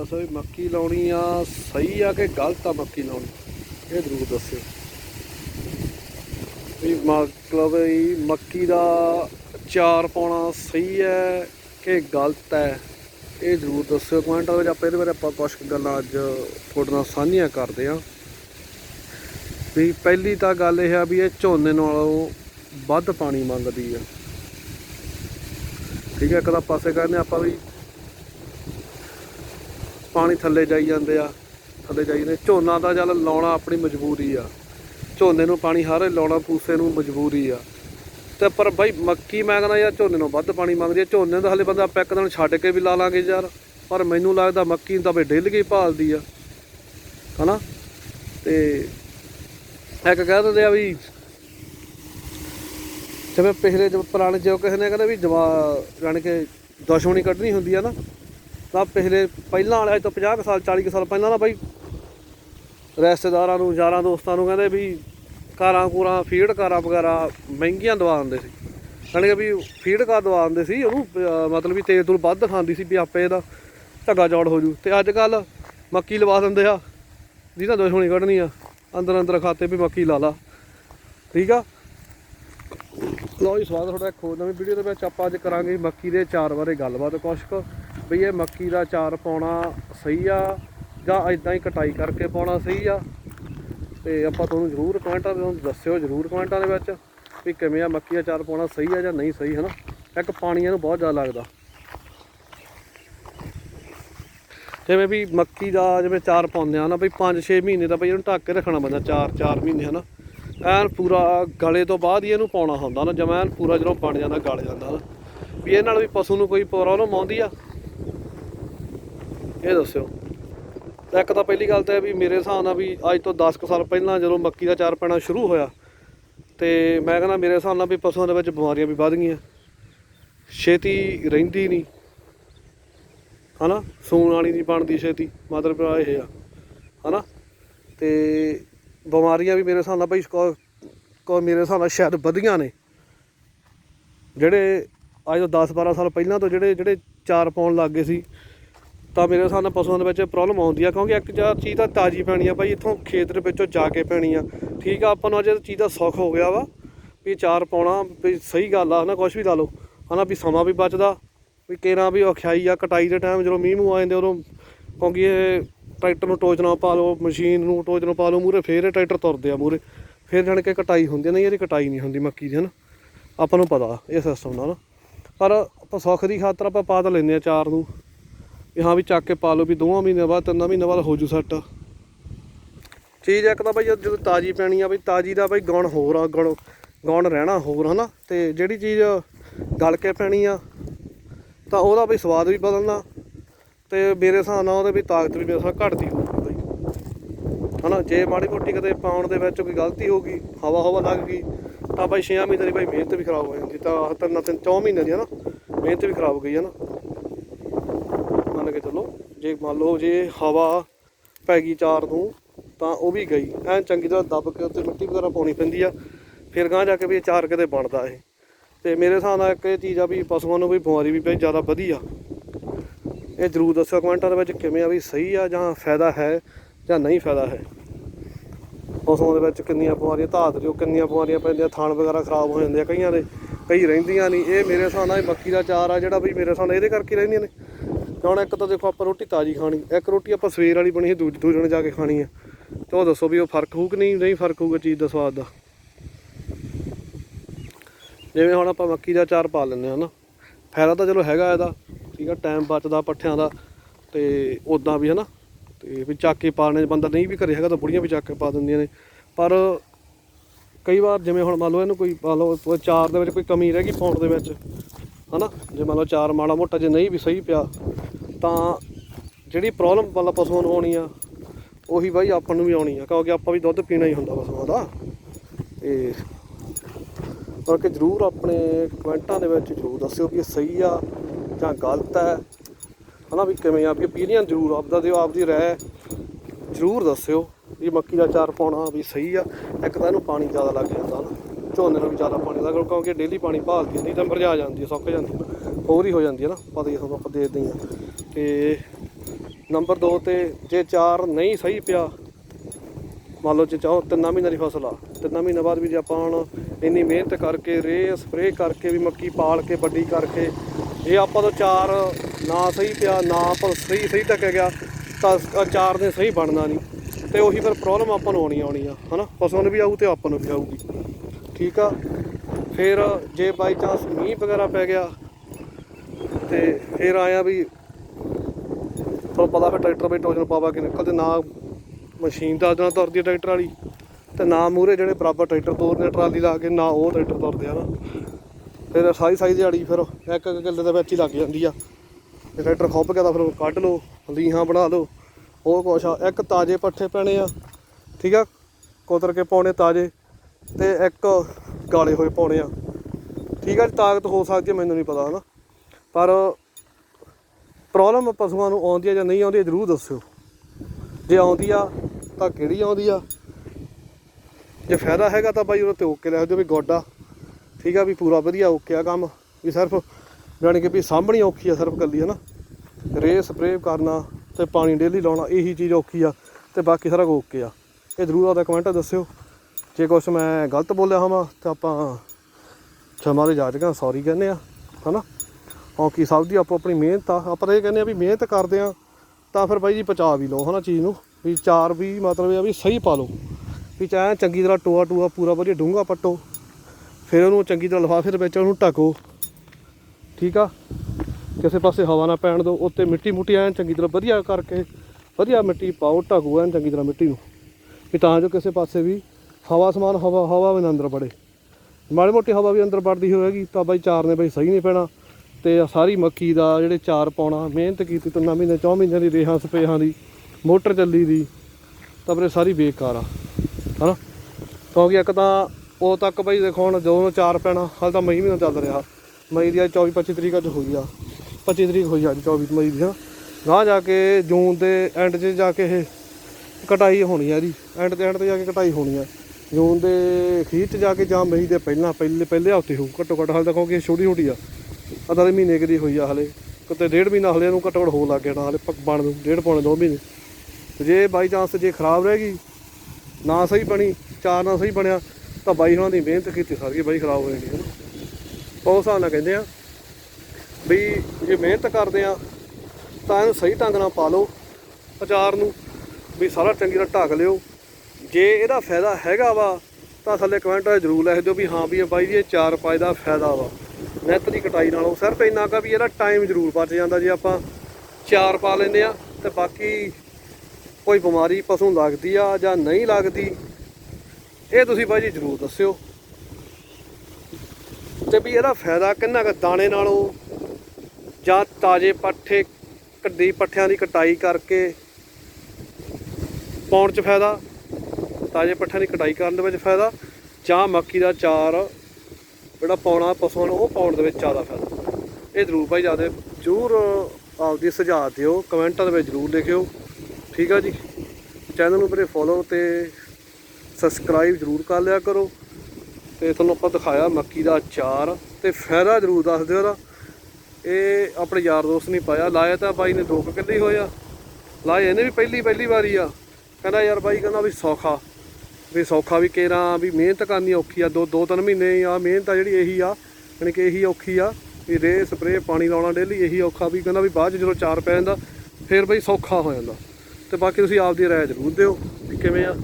ਦੱਸੋ ਵੀ ਮੱਕੀ ਲਾਉਣੀ ਆ, ਸਹੀ ਆ ਕਿ ਗਲਤ ਆ ਮੱਕੀ ਲਾਉਣੀ? ਇਹ ਜ਼ਰੂਰ ਦੱਸਿਓ। ਵੀ ਮਤਲਬ ਵੀ ਮੱਕੀ ਦਾ ਚਾਰ ਪਾਉਣਾ ਸਹੀ ਹੈ ਕਿ ਗਲਤ ਹੈ? ਇਹ ਜ਼ਰੂਰ ਦੱਸਿਓ ਕਮੈਂਟਾਂ ਵਿੱਚ ਆਪਾਂ ਇਹਦੇ ਬਾਰੇ ਆਪਾਂ ਕੁਝ ਕੁ ਗੱਲਾਂ ਅੱਜ ਤੁਹਾਡੇ ਨਾਲ ਸਾਂਝੀਆਂ ਕਰਦੇ ਹਾਂ। ਵੀ ਪਹਿਲੀ ਤਾਂ ਗੱਲ ਇਹ ਆ ਵੀ ਇਹ ਝੋਨੇ ਨਾਲੋਂ ਵੱਧ ਪਾਣੀ ਮੰਗਦੀ ਆ। ਠੀਕ ਹੈ, ਇੱਕ ਤਾਂ ਪਾਸੇ ਕਹਿੰਦੇ ਆਪਾਂ ਵੀ ਪਾਣੀ ਥੱਲੇ ਜਾਈ ਜਾਂਦੇ ਆ, ਥੱਲੇ ਜਾਈ ਜਾਂਦੇ। ਝੋਨਾ ਦਾ ਚੱਲ ਲਾਉਣਾ ਆਪਣੀ ਮਜਬੂਰੀ ਆ। ਝੋਨੇ ਨੂੰ ਪਾਣੀ ਹਰ ਲਾਉਣਾ, ਪੂਸੇ ਨੂੰ ਮਜਬੂਰੀ ਆ। ਤੇ ਪਰ ਬਾਈ ਮੱਕੀ ਮੈਂ ਕਹਿੰਦਾ ਯਾਰ, ਝੋਨੇ ਨੂੰ ਵੱਧ ਪਾਣੀ ਮੰਗਦੀ ਆ। ਝੋਨੇ ਦਾ ਹਲੇ ਬੰਦਾ ਆਪਾਂ ਇੱਕ ਦਿਨ ਛੱਡ ਕੇ ਵੀ ਲਾ ਲਾਂਗੇ ਯਾਰ। ਪਰ ਮੈਨੂੰ ਲੱਗਦਾ ਮੱਕੀ ਤਾਂ ਬਈ ਡਿੱਲ ਗਈ ਭਾਲਦੀ ਆ। ਹਨਾ? ਤੇ ਇੱਕ ਕਹਿ ਦਿੰਦੇ ਆ ਵੀ ਜਿਵੇਂ ਪਿਛਲੇ ਜੋ, ਪੁਰਾਣੇ ਜੋ ਕਿਸੇ ਨੇ ਕਹਿੰਦਾ ਵੀ ਜਵਾ, ਜਾਣੀ ਕਿ ਦੁਸ਼ਮਣੀ ਕੱਢਣੀ ਹੁੰਦੀ ਆ ਨਾ। ਤਾਂ ਪਿਛਲੇ ਪਹਿਲਾਂ ਵਾਲੇ ਅੱਜ ਤੋਂ 50 ਕੁ ਸਾਲ 40 ਕੁ ਸਾਲ ਪਹਿਲਾਂ ਨਾ ਬਾਈ ਰਿਸ਼ਤੇਦਾਰਾਂ ਨੂੰ, ਯਾਰਾਂ ਦੋਸਤਾਂ ਨੂੰ ਕਹਿੰਦੇ ਵੀ ਕਾਰਾਂ ਕੂਰਾਂ, ਫੀਡ ਕਾਰਾਂ ਵਗੈਰਾ ਮਹਿੰਗੀਆਂ ਦਵਾ ਦਿੰਦੇ ਸੀ। ਜਾਣੀ ਕਿ ਵੀ ਫੀਡ ਕਾਰ ਦਵਾ ਦਿੰਦੇ ਸੀ, ਉਹਨੂੰ ਮਤਲਬ ਵੀ ਤੇਲ ਤੂਲ ਵੱਧ ਖਾਂਦੀ ਸੀ ਵੀ ਆਪੇ ਇਹਦਾ ਝੱਗਾ ਜੋੜ ਹੋ ਜੂ। ਤੇ ਅੱਜ ਕੱਲ ਮੱਕੀ ਲਵਾ ਦਿੰਦੇ ਆ ਜਿਹਦਾ ਦੁਸ਼ਮਣੀ ਕੱਢਣੀ ਆ ਅੰਦਰ ਅੰਦਰ ਖਾਤੇ ਵੀ ਮੱਕੀ ਲਾ ਲਾ। ਠੀਕ ਆ? ਲਓ ਜੀ ਸਵਾਗਤ ਤੁਹਾਡਾ ਇੱਕ ਹੋਰ ਨਵੀਂ ਵੀਡੀਓ ਦੇ ਵਿੱਚ ਆਪਾਂ ਅੱਜ ਕਰਾਂਗੇ ਮੱਕੀ ਦੇ ਚਾਰ ਬਾਰੇ ਗੱਲਬਾਤ ਕੁਛ ਕੁ। ਵੀ ਇਹ ਮੱਕੀ ਦਾ ਚਾਰ ਪਾਉਣਾ ਸਹੀ ਆ, ਜਾਂ ਇਦਾਂ ਹੀ ਕਟਾਈ ਕਰਕੇ ਪਾਉਣਾ ਸਹੀ ਆ। ਤੇ ਆਪਾਂ ਤੁਹਾਨੂੰ ਜ਼ਰੂਰ ਕਮੈਂਟਾਂ ਦੇ ਦੱਸਿਓ ਜ਼ਰੂਰ ਕਮੈਂਟਾਂ ਦੇ ਵਿੱਚ ਵੀ ਕਿਵੇਂ ਆ ਮੱਕੀ ਦਾ ਚਾਰ ਪਾਉਣਾ ਸਹੀ ਆ ਜਾਂ ਨਹੀਂ ਸਹੀ, ਹਨਾ? ਇੱਕ ਪਾਣੀ ਇਹਨੂੰ ਬਹੁਤ ਜ਼ਿਆਦਾ ਲੱਗਦਾ। ਜਿਵੇਂ ਵੀ ਮੱਕੀ ਦਾ ਜਿਵੇਂ ਚਾਰ ਪਾਉਂਦੇ ਆ ਨਾ ਬਈ 5-6 ਮਹੀਨੇ ਦਾ ਬਈ ਇਹਨੂੰ ਢੱਕ ਕੇ ਰੱਖਣਾ ਪੈਂਦਾ 4-4 ਮਹੀਨੇ, ਹਨਾ? ਐਨ ਪੂਰਾ ਗਲੇ ਤੋਂ ਬਾਅਦ ਹੀ ਇਹਨੂੰ ਪਾਉਣਾ ਹੁੰਦਾ ਨਾ ਜਿਵੇਂ ਐਨ ਪੂਰਾ ਜਦੋਂ ਬਣ ਜਾਂਦਾ, ਗਲ ਜਾਂਦਾ ਨਾ। ਵੀ ਇਹ ਨਾਲ ਵੀ ਪਸ਼ੂ ਨੂੰ ਕੋਈ ਪ੍ਰੋਬਲਮ ਆਉਂਦੀ ਆ। ਇਹ ਦੱਸਿਓ। ਤਾਂ ਇੱਕ ਤਾਂ ਪਹਿਲੀ ਗੱਲ ਤਾਂ ਇਹ ਵੀ ਮੇਰੇ ਹਿਸਾਬ ਨਾਲ ਵੀ ਅੱਜ ਤੋਂ 10 ਕੁ ਸਾਲ ਪਹਿਲਾਂ ਜਦੋਂ ਮੱਕੀ ਦਾ ਚਾਰ ਪੈਣਾ ਸ਼ੁਰੂ ਹੋਇਆ, ਤੇ ਮੈਂ ਕਹਿੰਦਾ ਮੇਰੇ ਹਿਸਾਬ ਨਾਲ ਵੀ ਪਸ਼ੂਆਂ ਦੇ ਵਿੱਚ ਬਿਮਾਰੀਆਂ ਵੀ ਵੱਧ ਗਈਆਂ। ਛੇਤੀ ਰਹਿੰਦੀ ਨਹੀਂ। ਹਨਾ? ਸੂਣ ਵਾਲੀ ਨਹੀਂ ਬਣਦੀ ਛੇਤੀ। ਮਤਲਬ ਇਹ ਆ। ਹਨਾ? ਤੇ ਬਿਮਾਰੀਆਂ ਵੀ ਮੇਰੇ ਹਿਸਾਬ ਨਾਲ ਬਈ ਕੋ ਕੋ ਮੇਰੇ ਹਿਸਾਬ ਨਾਲ ਸ਼ਾਇਦ ਵਧੀਆਂ ਨੇ। ਜਿਹੜੇ ਅੱਜ ਤੋਂ 10 12 ਸਾਲ ਪਹਿਲਾਂ ਤੋਂ ਜਿਹੜੇ ਜਿਹੜੇ ਚਾਰ ਪਾਉਣ ਲੱਗ ਗਏ ਸੀ ਤਾਂ ਮੇਰੇ ਹਿਸਾਬ ਨਾਲ ਪਸ਼ੂਆਂ ਦੇ ਵਿੱਚ ਪ੍ਰੋਬਲਮ ਆਉਂਦੀ ਆ, ਕਿਉਂਕਿ ਇੱਕ ਜਾਂ ਚੀਜ਼ ਤਾਂ ਤਾਜ਼ੀ ਪੈਣੀ ਆ ਭਾਈ, ਇੱਥੋਂ ਖੇਤ ਦੇ ਵਿੱਚੋਂ ਜਾ ਕੇ ਪੈਣੀ ਆ। ਠੀਕ ਆ, ਆਪਾਂ ਨੂੰ ਅਜੇ ਚੀਜ਼ ਦਾ ਸੁੱਖ ਹੋ ਗਿਆ ਵਾ, ਵੀ ਚਾਰ ਪਾਉਣਾ, ਵੀ ਸਹੀ ਗੱਲ ਆ, ਹਨਾ ਕੁਝ ਵੀ ਲਾ ਲਓ। ਹਨਾ, ਵੀ ਸਮਾਂ ਵੀ ਬਚਦਾ, ਵੀ ਕੇਰਾਂ ਵੀ ਔਖਾਈ ਆ, ਕਟਾਈ ਦੇ ਟਾਈਮ ਜਦੋਂ ਮੀਂਹ ਮੂੰਹ ਆ ਜਾਂਦੇ ਉਦੋਂ ਕਿਉਂਕਿ ਇਹ ਟਰੈਕਟਰ ਨੂੰ ਟੋਚਣਾ ਪਾ ਲਓ, ਮਸ਼ੀਨ ਨੂੰ ਟੋਚਣਾ ਪਾ ਲਓ ਮੂਰੇ ਫੇਰ ਇਹ ਟਰੈਕਟਰ ਤੁਰਦੇ ਆ ਮੂਰੇ ਫੇਰ ਜਾਣ ਕੇ ਕਟਾਈ ਹੁੰਦੀ ਨਹੀਂ, ਇਹਦੀ ਕਟਾਈ ਨਹੀਂ ਹੁੰਦੀ ਮੱਕੀ ਦੀ, ਹਨਾ। ਆਪਾਂ ਨੂੰ ਪਤਾ ਇਹ ਸਿਸਟਮ ਦਾ ਨਾ ਪਰ ਆਪਾਂ ਸੁੱਖ ਦੀ ਖਾਤਰ ਆਪਾਂ ਪਾ ਤਾਂ ਲੈਂਦੇ ਆ ਚਾਰ ਨੂੰ। ਵੀ ਹਾਂ ਵੀ ਚੱਕ ਕੇ ਪਾ ਲਓ ਵੀ ਦੋਵਾਂ ਮਹੀਨੇ ਬਾਅਦ, ਤਿੰਨਾਂ ਮਹੀਨੇ ਬਾਅਦ ਹੋ ਜੂ ਸੈੱਟ। ਚੀਜ਼ ਇੱਕ ਤਾਂ ਬਾਈ ਜਦੋਂ ਤਾਜੀ ਪੈਣੀ ਆ, ਬਈ ਤਾਜੀ ਦਾ ਬਈ ਗੁਣ ਹੋਰ ਆ ਗੁਣ ਗੁਣ ਰਹਿਣਾ ਹੋਰ, ਹਨਾ? ਤੇ ਜਿਹੜੀ ਚੀਜ਼ ਗਲ ਕੇ ਪੈਣੀ ਆ, ਤਾਂ ਉਹਦਾ ਬਈ ਸਵਾਦ ਵੀ ਬਦਲਣਾ। ਤੇ ਮੇਰੇ ਹਿਸਾਬ ਨਾਲ ਉਹਦੇ ਵੀ ਤਾਕਤ ਵੀ ਮੇਰੇ ਹਿਸਾਬ ਨਾਲ ਘਟਦੀ ਹੋਊਗੀ ਬਈ। ਹਨਾ? ਜੇ ਮਾੜੀ ਮੋਟੀ ਕਦੇ ਪਾਉਣ ਦੇ ਵਿੱਚ ਕੋਈ ਗਲਤੀ ਹੋ ਗਈ, ਹਵਾ ਹਵਾ ਲੱਗ ਗਈ, ਤਾਂ ਬਈ 6 ਮਹੀਨੇ ਦੀ ਬਈ ਮਿਹਨਤ ਵੀ ਖਰਾਬ ਹੋ ਜਾਂਦੀ, ਤਾਂ ਤਿੰਨ ਤਿੰਨ 4 ਮਹੀਨੇ ਦੀ, ਹਨਾ? ਮਿਹਨਤ ਵੀ ਖਰਾਬ ਹੋ ਗਈ, ਹਨਾ? ਮੰਨ ਕੇ ਚੱਲੋ, ਜੇ ਮੰਨ ਲਓ ਜੇ ਹਵਾ ਪੈ ਗਈ ਚਾਰ ਨੂੰ, ਤਾਂ ਉਹ ਵੀ ਗਈ। ਐਨ ਚੰਗੀ ਤਰ੍ਹਾਂ ਦੱਬ ਕੇ ਉੱਤੇ ਮਿੱਟੀ ਵਗੈਰਾ ਪਾਉਣੀ ਪੈਂਦੀ ਆ, ਫਿਰ ਗਾਂ ਜਾ ਕੇ ਵੀ ਇਹ ਚਾਰ ਕਿਤੇ ਬਣਦਾ ਇਹ। ਤੇ ਮੇਰੇ ਹਿਸਾਬ ਨਾਲ ਇੱਕ ਇਹ ਚੀਜ਼ ਆ ਵੀ ਪਸ਼ੂਆਂ ਨੂੰ ਵੀ ਬਿਮਾਰੀ ਵੀ ਬਈ ਜ਼ਿਆਦਾ ਵਧੀਆ। ਇਹ ਜਰੂਰ ਦੱਸਿਓ ਕਮੈਂਟਾਂ ਦੇ ਵਿੱਚ ਕਿਵੇਂ ਆ ਵੀ ਸਹੀ ਆ ਜਾਂ ਫਾਇਦਾ ਹੈ ਜਾਂ ਨਹੀਂ ਫਾਇਦਾ ਹੈ। ਪਸ਼ੂਆਂ ਦੇ ਵਿੱਚ ਕਿੰਨੀਆਂ ਬਿਮਾਰੀਆਂ, ਧਾਤ ਜੋ ਕਿੰਨੀਆਂ ਬਿਮਾਰੀਆਂ ਪੈਂਦੀਆਂ, ਥਾਣ ਵਗੈਰਾ ਖਰਾਬ ਹੋ ਜਾਂਦੇ ਆ ਕਈਆਂ ਦੇ ਕਈ ਰਹਿੰਦੀਆਂ ਨਹੀਂ। ਇਹ ਮੇਰੇ ਹਿਸਾਬ ਨਾਲ ਇਹ ਮੱਕੀ ਦਾ ਚਾਰ ਆ ਜਿਹੜਾ ਵੀ ਮੇਰੇ ਹਿਸਾਬ ਨਾਲ ਇਹਦੇ ਕਰਕੇ ਰਹਿੰਦੀਆਂ ਨੇ। ਹੁਣ ਇੱਕ ਤਾਂ ਦੇਖੋ ਆਪਾਂ ਰੋਟੀ ਤਾਜ਼ੀ ਖਾਣੀ, ਇੱਕ ਰੋਟੀ ਆਪਾਂ ਸਵੇਰ ਵਾਲੀ ਬਣੀ ਸੀ, ਦੂਜੀ ਦੂਜੇ ਦਿਨ ਜਾ ਕੇ ਖਾਣੀ ਆ। ਤੇ ਉਹ ਦੱਸੋ ਵੀ ਉਹ ਫ਼ਰਕ ਹੋਊ ਕਿ ਨਹੀਂ ਨਹੀਂ ਫ਼ਰਕ ਹੋਊਗਾ ਚੀਜ਼ ਦਾ ਸਵਾਦ ਦਾ? ਜਿਵੇਂ ਹੁਣ ਆਪਾਂ ਮੱਕੀ ਦਾ ਚਾਰ ਪਾ ਲੈਂਦੇ ਹਾਂ ਨਾ ਫਾਇਦਾ ਤਾਂ ਚਲੋ ਹੈਗਾ ਇਹਦਾ, ਠੀਕ ਆ ਟਾਈਮ ਬਚਦਾ ਪੱਠਿਆਂ ਦਾ, ਤੇ ਉਦਾਂ ਵੀ ਹਨਾ। ਤੇ ਵੀ ਚੱਕ ਕੇ ਪਾਲਣੇ ਬੰਦਾ ਨਹੀਂ ਵੀ ਘਰੇ ਹੈਗਾ ਤਾਂ ਬੁੜੀਆਂ ਵੀ ਚੱਕ ਕੇ ਪਾ ਦਿੰਦੀਆਂ ਨੇ। ਪਰ ਕਈ ਵਾਰ ਜਿਵੇਂ ਹੁਣ ਮੰਨ ਲਓ ਇਹਨੂੰ ਕੋਈ, ਮੰਨ ਲਓ ਚਾਰ ਦੇ ਵਿੱਚ ਕੋਈ ਕਮੀ ਰਹਿ ਗਈ ਪਾਉਣ ਦੇ ਵਿੱਚ, ਹਨਾ। ਜੇ ਮੰਨ ਲਓ ਚਾਰ ਮਾੜਾ ਮੋਟਾ ਜੇ ਨਹੀਂ ਵੀ ਸਹੀ ਪਿਆ ਤਾਂ ਜਿਹੜੀ ਪ੍ਰੋਬਲਮ ਮਤਲਬ ਪਸ਼ੂਆਂ ਨੂੰ ਆਉਣੀ ਆ ਉਹੀ ਬਾਈ ਆਪਾਂ ਨੂੰ ਵੀ ਆਉਣੀ ਆ ਕਿਉਂਕਿ ਆਪਾਂ ਵੀ ਦੁੱਧ ਪੀਣਾ ਹੀ ਹੁੰਦਾ ਪਸ਼ੂਆਂ ਦਾ। ਤੇ ਕਰਕੇ ਜਰੂਰ ਆਪਣੇ ਕਮੈਂਟਾਂ ਦੇ ਵਿੱਚ ਜਰੂਰ ਦੱਸਿਓ ਕਿ ਇਹ ਸਹੀ ਆ ਜਾਂ ਗਲਤ ਹੈ ਹਨਾ ਵੀ ਕਿਵੇਂ ਆ ਵੀ opinion ਜਰੂਰ ਆਪਦਾ ਦਿਓ ਆਪਦੀ ਰਾਏ ਜਰੂਰ ਦੱਸਿਓ ਵੀ ਮੱਕੀ ਦਾ ਚਾਰ ਪਾਉਣਾ ਵੀ ਸਹੀ ਆ। ਇੱਕ ਤਾਂ ਇਹਨੂੰ ਪਾਣੀ ਜ਼ਿਆਦਾ ਲੱਗ ਜਾਂਦਾ ਨਾ ਝੋਨੇ ਨੂੰ ਵੀ ਜ਼ਿਆਦਾ ਪਾਣੀ ਲੱਗ ਕਿਉਂਕਿ ਡੇਲੀ ਪਾਣੀ ਭਾਲਦੀ ਆ, ਨਹੀਂ ਤਾਂ ਮੁਰਝਾ ਜਾਂਦੀ ਆ ਸੁੱਕ ਜਾਂਦੀ ਹੋਰ ਹੀ ਹੋ ਜਾਂਦੀ ਹੈ ਨਾ ਪਤਾ ਹੀ ਆ ਤੁਹਾਨੂੰ ਆਪਾਂ ਦੇਖਦੇ ਹੀ ਆ। ਤੇ ਨੰਬਰ 2 ਤੇ ਜੇ ਚਾਰ ਨਹੀਂ ਸਹੀ ਪਿਆ, ਮੰਨ ਲਓ ਜੇ ਚਾਹੋ ਤਿੰਨਾਂ ਮਹੀਨਿਆਂ ਦੀ ਫਸਲ ਆ, ਤਿੰਨਾਂ ਮਹੀਨਿਆਂ ਬਾਅਦ ਵੀ ਜੇ ਆਪਾਂ ਹੁਣ ਇੰਨੀ ਮਿਹਨਤ ਕਰਕੇ ਰੇ ਸਪਰੇਅ ਕਰਕੇ ਵੀ ਮੱਕੀ ਪਾਲ ਕੇ, ਵੱਡੀ ਕਰਕੇ, ਜੇ ਆਪਾਂ ਤੋਂ ਚਾਰ ਨਾ ਸਹੀ ਪਿਆ, ਨਾ ਆਪਾਂ ਸਹੀ ਸਹੀ ਤੱਕ ਗਿਆ, ਤਾਂ ਚਾਰ ਨੇ ਸਹੀ ਬਣਨਾ ਨਹੀਂ। ਤੇ ਉਹੀ ਫਿਰ ਪ੍ਰੋਬਲਮ ਆਪਾਂ ਨੂੰ ਆਉਣੀ ਆਉਣੀ ਆ, ਹਨਾ? ਪਸ਼ੂਆਂ ਨੂੰ ਵੀ ਆਊ ਤੇ ਆਪਾਂ ਨੂੰ ਵੀ ਆਊਗੀ। ਠੀਕ ਆ? ਫਿਰ ਜੇ ਬਾਈ ਚਾਂਸ ਮੀਂਹ ਵਗੈਰਾ ਪੈ ਗਿਆ, ਤੇ ਫਿਰ ਆਇਆ ਵੀ ਤੁਹਾਨੂੰ ਪਤਾ ਫਿਰ ਟਰੈਕਟਰ ਵਿੱਚ ਟੋਜਨ ਪਾਵਾ ਕੇ ਨਿਕਲਦੇ, ਨਾ ਮਸ਼ੀਨ ਦਾ ਨਾਲ ਤੁਰਦੀ ਹੈ ਟਰੈਕਟਰ ਵਾਲੀ, ਤੇ ਨਾ ਮੂਰੇ ਜਿਹੜੇ ਬਰਾਬਰ ਟਰੈਕਟਰ ਤੋਰਦੇ ਆ, ਟਰਾਲੀ ਲਾ ਕੇ, ਨਾ ਉਹ ਟਰੈਕਟਰ ਤੁਰਦੇ ਆ ਨਾ। ਫਿਰ ਸਾਰੀ ਸਾਰੀ ਦਿਹਾੜੀ ਫਿਰ ਇੱਕ ਇੱਕ ਕਿੱਲੇ ਦੇ ਵਿੱਚ ਹੀ ਲੱਗ ਜਾਂਦੀ ਆ। ਤੇ ਟਰੈਕਟਰ ਖੁੱਪ ਗਿਆ ਤਾਂ ਫਿਰ ਉਹ ਕੱਢ ਲਓ, ਲੀਹਾਂ ਬਣਾ ਲਓ, ਉਹ ਕੁਛ ਆ। ਇੱਕ ਤਾਜ਼ੇ ਪੱਠੇ ਪੈਣੇ ਆ, ਠੀਕ ਆ? ਕੁਤਰ ਕੇ ਪਾਉਣੇ ਤਾਜ਼ੇ, ਤੇ ਇੱਕ ਗਾਲੇ ਹੋਏ ਪਾਉਣੇ ਆ। ਠੀਕ ਆ ਤਾਕਤ ਹੋ ਸਕਦੀ ਹੈ ਮੈਨੂੰ ਨਹੀਂ ਪਤਾ ਹਨਾ। ਪਰ ਪ੍ਰੋਬਲਮ ਪਸ਼ੂਆਂ ਨੂੰ ਆਉਂਦੀ ਆ ਜਾਂ ਨਹੀਂ ਆਉਂਦੀ ਜਰੂਰ ਦੱਸਿਓ। ਜੇ ਆਉਂਦੀ ਆ, ਤਾਂ ਕਿਹੜੀ ਆਉਂਦੀ ਆ? ਜੇ ਫਾਇਦਾ ਹੈਗਾ ਤਾਂ ਬਾਈ ਉਹ ਤੇ ਓਕੇ ਲਿਖ ਦਿਓ ਵੀ ਗੋਡਾ। ਠੀਕ ਆ ਵੀ ਪੂਰਾ ਵਧੀਆ ਓਕੇ ਆ ਕੰਮ। ਵੀ ਸਿਰਫ ਜਾਨੀ ਕਿ ਵੀ ਸਾਹਮਣੀ ਔਖੀ ਆ ਸਿਰਫ ਕੱਲੀ ਹੈ ਨਾ ਰੇ ਸਪਰੇ ਕਰਨਾ ਤੇ ਪਾਣੀ ਡੇਲੀ ਲਾਉਣਾ, ਇਹੀ ਚੀਜ਼ ਔਖੀ ਆ ਤੇ ਬਾਕੀ ਸਾਰਾ ਓਕੇ ਆ। ਇਹ ਜ਼ਰੂਰ ਆਦਾ ਕਮੈਂਟ ਦੱਸਿਓ। ਜੇ ਕੁਛ ਮੈਂ ਗਲਤ ਬੋਲਿਆ ਹੋਵਾਂ ਤਾਂ ਆਪਾਂ ਛਮਾ ਦੇ ਜਾਜਕਾਂ ਸੌਰੀ ਕਹਿੰਦੇ ਆ, ਹਨਾ? ਹੌਕੀ ਸਭ ਦੀ ਆਪੋ ਆਪਣੀ ਮਿਹਨਤ ਆ। ਆਪਾਂ ਤਾਂ ਇਹ ਕਹਿੰਦੇ ਆ ਵੀ ਮਿਹਨਤ ਕਰਦੇ ਆ, ਤਾਂ ਫਿਰ ਬਾਈ ਜੀ ਪਚਾ ਵੀ ਲਓ ਹਨਾ ਚੀਜ਼ ਨੂੰ। ਵੀ ਚਾਰ ਵੀ ਮਤਲਬ ਇਹ ਆ ਵੀ ਸਹੀ ਪਾ ਲਓ। ਵੀ ਚਾਹੇ ਚੰਗੀ ਤਰ੍ਹਾਂ ਟੋਆ ਟੂਆ ਪੂਰਾ ਵਧੀਆ ਡੂੰਘਾ ਪੱਟੋ, ਫਿਰ ਉਹਨੂੰ ਚੰਗੀ ਤਰ੍ਹਾਂ ਲਿਫਾਫੇ ਦੇ ਵਿੱਚ ਉਹਨੂੰ ਢੱਕੋ। ਠੀਕ ਆ? ਕਿਸੇ ਪਾਸੇ ਹਵਾ ਨਾ ਪੈਣ ਦਿਓ, ਉੱਤੇ ਮਿੱਟੀ ਮੁੱਟੀ ਐਨ ਚੰਗੀ ਤਰ੍ਹਾਂ ਵਧੀਆ ਕਰਕੇ, ਵਧੀਆ ਮਿੱਟੀ ਪਾਓ, ਢੱਕੋ ਐਨ ਚੰਗੀ ਤਰ੍ਹਾਂ ਮਿੱਟੀ ਨੂੰ। ਵੀ ਤਾਂ ਜੋ ਕਿਸੇ ਪਾਸੇ ਵੀ ਹਵਾ ਸਮਾਨ, ਹਵਾ ਹਵਾ ਵੀ ਨਾ ਅੰਦਰ ਵੜੇ। ਮਾੜੀ ਮੋਟੀ ਹਵਾ ਵੀ ਅੰਦਰ ਵੜਦੀ ਹੋਵੇਗੀ ਤਾਂ ਬਾਈ ਚਾਰ ਨੇ ਬਾਈ ਸਹੀ ਨਹੀਂ ਪੈਣਾ। ਤੇ ਸਾਰੀ ਮੱਕੀ ਦਾ ਜਿਹੜੇ ਚਾਰ ਪਾਉਣਾ ਮਿਹਨਤ ਕੀਤੀ ਤਿੰਨਾਂ ਮਹੀਨੇ ਚੌਂ ਮਹੀਨਿਆਂ ਦੀ ਰੇਹਾਂ ਸਪੇਹਾਂ ਦੀ, ਮੋਟਰ ਚੱਲੀ ਦੀ, ਤਾਂ ਵੀਰੇ ਸਾਰੀ ਬੇਕਾਰ ਆ, ਹਨਾ? ਕਿਉਂਕਿ ਇੱਕ ਤਾਂ ਉਹ ਤੱਕ ਬਈ ਦੇਖੋ ਹੁਣ ਜਦੋਂ ਚਾਰ ਪੈਣਾ, ਹਾਲ ਤਾਂ ਮਈ ਮਹੀਨਾ ਚੱਲ ਰਿਹਾ। ਮਈ ਦੀ ਅੱਜ 24 25 ਤਰੀਕ ਅੱਜ ਹੋਈ ਆ। 25 ਤਰੀਕ ਹੋਈ ਆ ਅੱਜ 24 ਮਈ ਦੀ ਹਾਂ ਗਾਂ ਜਾ ਕੇ ਜੂਨ ਦੇ ਐਂਡ 'ਚ ਜਾ ਕੇ ਇਹ ਕਟਾਈ ਹੋਣੀ ਆ ਇਹਦੀ। ਐਂਡ ਤੇ ਐਂਡ ਤੇ ਜਾ ਕੇ ਕਟਾਈ ਹੋਣੀ ਆ। ਜੂਨ ਦੇ ਅਖੀਰ 'ਚ ਜਾ ਕੇ ਜਾਂ ਮਈ ਦੇ ਪਹਿਲਾਂ, ਪਹਿਲੇ ਪਹਿਲੇ ਹਫ਼ਤੇ ਹੋਊ, ਘੱਟੋ ਘੱਟ ਹਾਲੇ ਤਾਂ ਕਿਉਂਕਿ ਇਹ ਛੋਟੀ ਛੋਟੀ ਆ। ਅਦਾਂ ਦੇ ਮਹੀਨੇ ਕੁ ਹੋਈ ਆ ਹਲੇ। ਕਿਤੇ ਡੇਢ ਮਹੀਨਾ ਹਲੇ ਇਹਨੂੰ ਘੱਟੋ ਘੱਟ ਹੋ ਲੱਗ ਜਾਣਾ ਹਲੇ ਪੱਕ ਬਣ ਨੂੰ ਡੇਢ ਪੌਣੇ ਦੋ ਮਹੀਨੇ। ਤੇ ਜੇ ਬਾਈ ਚਾਂਸ ਜੇ ਖਰਾਬ ਰਹਿ ਗਈ, ਨਾ ਸਹੀ ਬਣੀ, ਚਾਰ ਨਾ ਸਹੀ ਬਣਿਆ, ਤਾਂ ਬਾਈ ਹੁਣਾਂ ਦੀ ਮਿਹਨਤ ਕੀਤੀ ਸਾਰੀ ਬਾਈ ਖਰਾਬ ਹੋ ਜਾਣੀ ਹੈ ਨਾ। ਉਹ ਹਿਸਾਬ ਨਾਲ ਕਹਿੰਦੇ ਆ ਵੀ ਜੇ ਮਿਹਨਤ ਕਰਦੇ ਆ, ਤਾਂ ਇਹਨੂੰ ਸਹੀ ਢੰਗ ਨਾਲ ਪਾ ਲਓ ਅਚਾਰ ਨੂੰ, ਵੀ ਸਾਰਾ ਚੰਗੀ ਤਰ੍ਹਾਂ ਢੱਕ ਲਿਓ। ਜੇ ਇਹਦਾ ਫਾਇਦਾ ਹੈਗਾ ਵਾ, ਤਾਂ ਥੱਲੇ ਕਮੈਂਟ ਜ਼ਰੂਰ ਲਿਖ ਦਿਓ ਵੀ ਹਾਂ ਵੀ ਇਹ ਬਾਈ ਜੀ, ਇਹ ਚਾਰ ਪਾਏ ਦਾ ਫਾਇਦਾ ਵਾ। ਨਿੱਤ ਦੀ ਕਟਾਈ ਨਾਲੋਂ ਸਿਰਫ ਇੰਨਾ ਕਾ ਵੀ ਇਹਦਾ ਟਾਈਮ ਜ਼ਰੂਰ ਬਚ ਜਾਂਦਾ ਜੇ ਆਪਾਂ ਚਾਰ ਪਾ ਲੈਂਦੇ ਆ ਤੇ ਬਾਕੀ ਕੋਈ ਬਿਮਾਰੀ, ਪਸ਼ੂ ਨੂੰ ਲੱਗਦੀ ਆ ਜਾਂ ਨਹੀਂ ਲੱਗਦੀ, ਇਹ ਤੁਸੀਂ ਬਾਈ ਜੀ ਜ਼ਰੂਰ ਦੱਸਿਓ। ਤੇ ਵੀ ਇਹਦਾ ਫਾਇਦਾ ਕਿੰਨਾ ਕੁ ਦਾਣੇ ਨਾਲੋਂ ਜਾਂ ਤਾਜ਼ੇ ਪੱਠੇ, ਕੱਢੀ ਪੱਠਿਆਂ ਦੀ ਕਟਾਈ ਕਰਕੇ ਪਾਉਣ 'ਚ ਫਾਇਦਾ, ਤਾਜ਼ੇ ਪੱਠਿਆਂ ਦੀ ਕਟਾਈ ਕਰਨ ਦੇ ਵਿੱਚ ਫਾਇਦਾ ਜਾਂ ਮੱਕੀ ਦਾ ਚਾਰ ਜਿਹੜਾ ਪਾਉਣਾ ਪਸ਼ੂਆਂ ਨੂੰ ਉਹ ਪਾਉਣ ਦੇ ਵਿੱਚ ਜ਼ਿਆਦਾ ਫਾਇਦਾ। ਇਹ ਜ਼ਰੂਰ ਭਾਈ ਜ਼ਿਆਦਾ, ਜ਼ਰੂਰ ਆਪਦੀ ਸੁਝਾਅ ਦਿਓ, ਕਮੈਂਟਾਂ ਦੇ ਵਿੱਚ ਜ਼ਰੂਰ ਲਿਖਿਓ। ਠੀਕ ਆ ਜੀ? ਚੈਨਲ ਨੂੰ ਮੇਰੇ ਫੋਲੋ ਤੇ ਸਬਸਕ੍ਰਾਈਬ ਜ਼ਰੂਰ ਕਰ ਲਿਆ ਕਰੋ। ਤੇ ਤੁਹਾਨੂੰ ਆਪਾਂ ਦਿਖਾਇਆ ਮੱਕੀ ਦਾ ਅਚਾਰ, ਤੇ ਫਾਇਦਾ ਜ਼ਰੂਰ ਦੱਸ ਦਿਓ ਇਹਦਾ। ਇਹ ਆਪਣੇ ਯਾਰ ਦੋਸਤ ਨੇ ਪਾਇਆ, ਲਾਇਆ ਤਾਂ ਬਾਈ ਨੇ ਦੋ ਕੁ ਕਿੱਲੇ ਹੋਇਆ ਲਾਏ ਇਹਨੇ ਵੀ ਪਹਿਲੀ ਪਹਿਲੀ ਵਾਰੀ ਆ। ਕਹਿੰਦਾ ਯਾਰ ਬਾਈ, ਕਹਿੰਦਾ ਵੀ ਸੌਖਾ। ਵੀ ਸੌਖਾ ਵੀ ਕੇਰਾ, ਵੀ ਮਿਹਨਤ ਕਰਨੀ ਔਖੀ ਆ, ਦੋ ਦੋ ਤਿੰਨ ਮਹੀਨੇ ਆ, ਮਿਹਨਤ ਆ ਜਿਹੜੀ ਇਹੀ ਆ, ਯਾਨੀ ਕਿ ਇਹੀ ਔਖੀ ਆ, ਵੀ ਰੇ ਸਪਰੇ ਪਾਣੀ ਲਾਉਣਾ ਡੇਲੀ ਇਹੀ ਔਖਾ, ਵੀ ਕਹਿੰਦਾ ਵੀ ਬਾਅਦ 'ਚ ਜਦੋਂ ਚਾਰ ਪੈ ਜਾਂਦਾ, ਫਿਰ ਬਈ ਸੌਖਾ ਹੋ ਜਾਂਦਾ। ਤੇ ਬਾਕੀ ਤੁਸੀਂ ਆਪਦੀ ਰਾਏ ਜ਼ਰੂਰ ਦਿਓ ਵੀ ਕਿਵੇਂ ਆ।